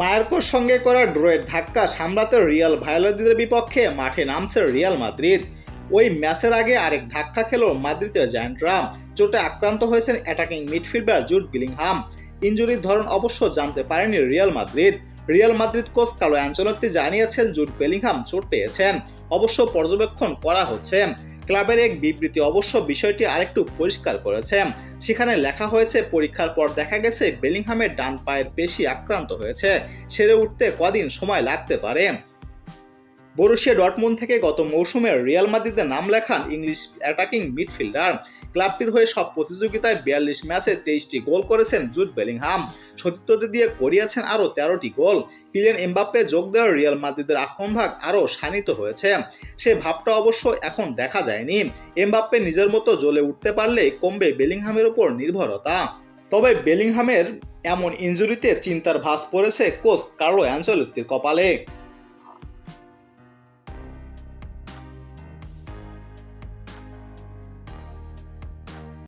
মায়ার্কোর সঙ্গে করা ড্রয়ের ধাক্কা সামলাতে রিয়াল ভায়োলাদিদের বিপক্ষে মাঠে নামছে রিয়াল মাদ্রিদ। ওই ম্যাচের আগে আরেক ধাক্কা খেল মাদ্রিদের জায়ান্টরা চোটে আক্রান্ত হয়েছেন অ্যাটাকিং মিডফিল্ডার জুট বিলিংহাম। ইঞ্জুরির ধরন অবশ্য জানতে পারেনি Real Madrid. Real Madrid coach Carlo Ancelotti জানিয়েছেন জুট বেলিংহাম চোট পেয়েছেন। অবশ্য পর্যবেক্ষণ করা হচ্ছে। ক্লাবের এক বিবৃতি অবশ্য বিষয়টি আরেকটু পরিষ্কার করেছে। সেখানে লেখা হয়েছে, পরীক্ষার পর দেখা গেছে, বেলিংহামের ডান পায়ের পেশি আক্রান্ত হয়েছে। সেরে উঠতে কদিন সময় লাগতে পারে। বরুশিয়া ডটমুন থেকে গত মৌসুমে রিয়াল মাদ্রিদে নাম লেখান ইংলিশ অ্যাটাকিং মিডফিল্ডার। ক্লাবটির হয়ে সব প্রতিযোগিতায় বিয়াল্লিশ ম্যাচে তেইশটি গোল করেছেন জুট বেলিংহাম। সতীর্থদের দিয়ে করিয়েছেন আরও তেরোটি গোল। কিলিয়ান এমবাপ্পে যোগ দেওয়ার রিয়াল মাদ্রিদের আক্রমণভাগ আরও শানিত হয়েছে। সে ভাবটা অবশ্য এখন দেখা যায়নি। এমবাপ্পে নিজের মতো জ্বলে উঠতে পারলে কমবে বেলিংহামের উপর নির্ভরতা। তবে বেলিংহামের এমন ইঞ্জুরিতে চিন্তার ভাস পড়েছে কোচ কার্লো অ্যাঞ্চলত্তির কপালে।